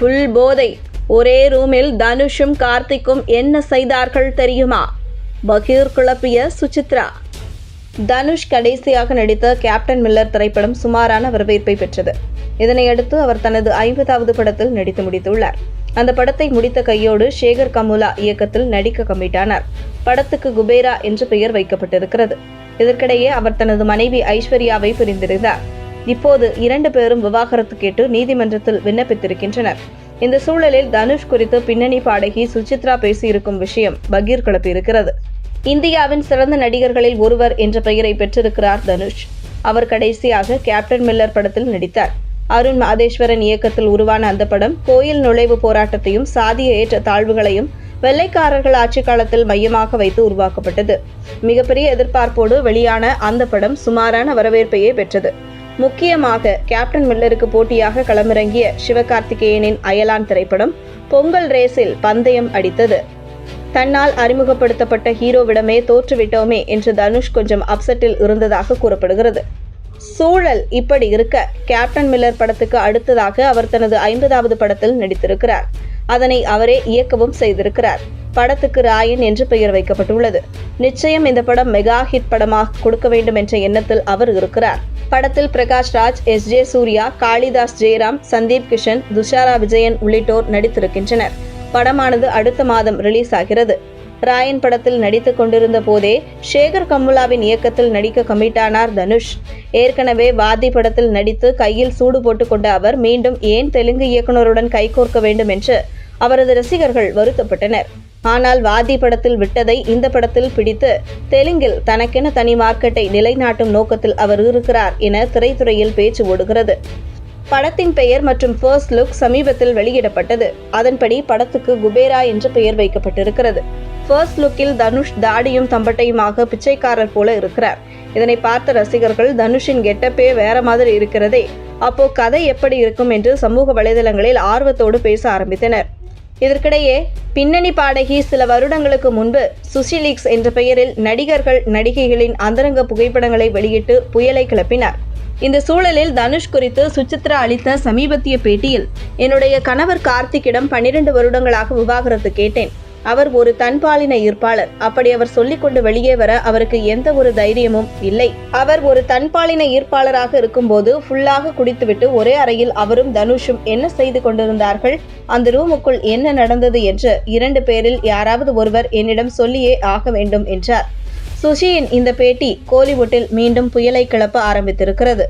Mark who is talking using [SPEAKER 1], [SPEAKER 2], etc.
[SPEAKER 1] Full போதை ஒரே ரூமில் தனுஷும் கார்த்திக்கும் என்ன செய்தார்கள் தெரியுமா? பகீர் குழப்பிய சுசித்ரா. தனுஷ் கடைசியாக நடித்த கேப்டன் மில்லர் திரைப்படம் சுமாரான வரவேற்பை பெற்றது. இதனையடுத்து அவர் தனது ஐம்பதாவது படத்தில் நடித்து முடித்துள்ளார். அந்த படத்தை முடித்த கையோடு சேகர் கமுலா இயக்கத்தில் நடிக்க கமிட்டானார் படத்துக்கு குபேரா என்று பெயர் வைக்கப்பட்டிருக்கிறது. இதற்கிடையே அவர் தனது மனைவி ஐஸ்வர்யாவை பிரிந்திருந்தார். இப்போது இரண்டு பேரும் விவாகரத்து கேட்டு நீதிமன்றத்தில் விண்ணப்பித்திருக்கின்றனர். இந்த சூழலில் தனுஷ் குறித்து பின்னணி பாடகி சுசித்ரா பேசியிருக்கும் விஷயம் பகீர் கிளப்பியிருக்கிறது இந்தியாவின் சிறந்த நடிகர்களில் ஒருவர் என்ற பெயரை பெற்றிருக்கிறார் தனுஷ். அவர் கடைசியாக கேப்டன் மில்லர் படத்தில் நடித்தார். அருண் மாதேஸ்வரன் இயக்கத்தில் உருவான அந்த படம் கோயில் நுழைவு போராட்டத்தையும் சாதிய ஏற்ற தாழ்வுகளையும் வெள்ளைக்காரர்கள் ஆட்சி காலத்தில் மையமாக வைத்து உருவாக்கப்பட்டது. மிகப்பெரிய எதிர்பார்ப்போடு வெளியான அந்த படம் சுமாரான வரவேற்பையே பெற்றது. முக்கியமாக கேப்டன் மில்லருக்கு போட்டியாக களமிறங்கிய சிவகார்த்திகேயனின் அயலான் திரைப்படம் பொங்கல் ரேஸில் பந்தயம் அடித்தது. தன்னால் அறிமுகப்படுத்தப்பட்ட ஹீரோவிடமே தோற்றுவிட்டோமே என்று தனுஷ் கொஞ்சம் அப்செட்டில் இருந்ததாக கூறப்படுகிறது. சூழல் இப்படி இருக்க கேப்டன் மில்லர் படத்துக்கு அடுத்ததாக அவர் தனது ஐம்பதாவது படத்தில் நடித்திருக்கிறார். அதனை அவரே இயக்கவும் செய்திருக்கிறார். படத்துக்கு ராயன் என்று பெயர் வைக்கப்பட்டுள்ளது. நிச்சயம் இந்த படம் மெகா ஹிட் படமாக கொடுக்க வேண்டும் என்ற எண்ணத்தில் அவர் இருக்கிறார். படத்தில் பிரகாஷ் ராஜ் எஸ். ஜே. சூர்யா காளிதாஸ் ஜெயராம் சந்தீப் கிஷன் துஷாரா விஜயன் உள்ளிட்டோர் நடித்திருக்கின்றனர். படமானது அடுத்த மாதம் ரிலீஸ் ஆகிறது. ராயன் படத்தில் நடித்துக் கொண்டிருந்த போதே சேகர் கமுலாவின் இயக்கத்தில் நடிக்க கமிட்டானார் தனுஷ். ஏற்கனவே வாதி படத்தில் நடித்து கையில் சூடு போட்டுக் கொண்ட அவர் மீண்டும் ஏன் தெலுங்கு இயக்குனருடன் கைகோர்க்க வேண்டும் என்று அவரது ரசிகர்கள் வருத்தப்பட்டனர். ஆனால் வாதி படத்தில் விட்டதை இந்த படத்தில் பிடித்து தெலுங்கில் தனக்கென தனி மார்க்கெட்டை நிலைநாட்டும் நோக்கத்தில் அவர் இருக்கிறார் என திரைத்துறையில் பேச்சு ஓடுகிறது. படத்தின் பெயர் மற்றும் ஃபர்ஸ்ட் லுக் சமீபத்தில் வெளியிடப்பட்டது. அதன்படி படத்துக்கு குபேரா என்று பெயர் வைக்கப்பட்டிருக்கிறது. ஃபர்ஸ்ட் லுக்கில் தனுஷ் தாடியும் தம்பட்டையுமாக பிச்சைக்காரர் போல இருக்கிறார். இதனை பார்த்த ரசிகர்கள் தனுஷின் கெட்டப்பே வேற மாதிரி இருக்கிறதே. அப்போ கதை எப்படி இருக்கும் என்று சமூக வலைதளங்களில் ஆர்வத்தோடு பேச ஆரம்பித்தனர். இதற்கிடையே பின்னணி பாடகி சில வருடங்களுக்கு முன்பு சுஷிலீக்ஸ் என்ற பெயரில் நடிகர்கள் நடிகைகளின் அந்தரங்க புகைப்படங்களை வெளியிட்டு புயலை கிளப்பினார். இந்த சூழலில் தனுஷ் குறித்து சுசித்ரா அளித்த சமீபத்திய பேட்டியில் என்னுடைய கணவர் கார்த்திக்கிடம் பன்னிரண்டு வருடங்களாக விவாகரத்து கேட்டேன். அவர் ஒரு தன்பாலின ஈர்ப்பாளர். அப்படி அவர் சொல்லிக்கொண்டு வெளியே வர அவருக்கு எந்த ஒரு தைரியமும் இல்லை. அவர் ஒரு தன்பாலின ஈர்ப்பாளராக இருக்கும்போது ஃபுல்லாக குடித்துவிட்டு ஒரே அறையில் அவரும் தனுஷும் என்ன செய்து கொண்டிருந்தார்கள்? அந்த ரூமுக்குள் என்ன நடந்தது என்று இரண்டு பேரில் யாராவது ஒருவர் என்னிடம் சொல்லியே ஆக வேண்டும் என்றார். சுஷியின் இந்த பேட்டி கோலிவுட்டில் மீண்டும் புயலை கிளப்ப ஆரம்பித்திருக்கிறது.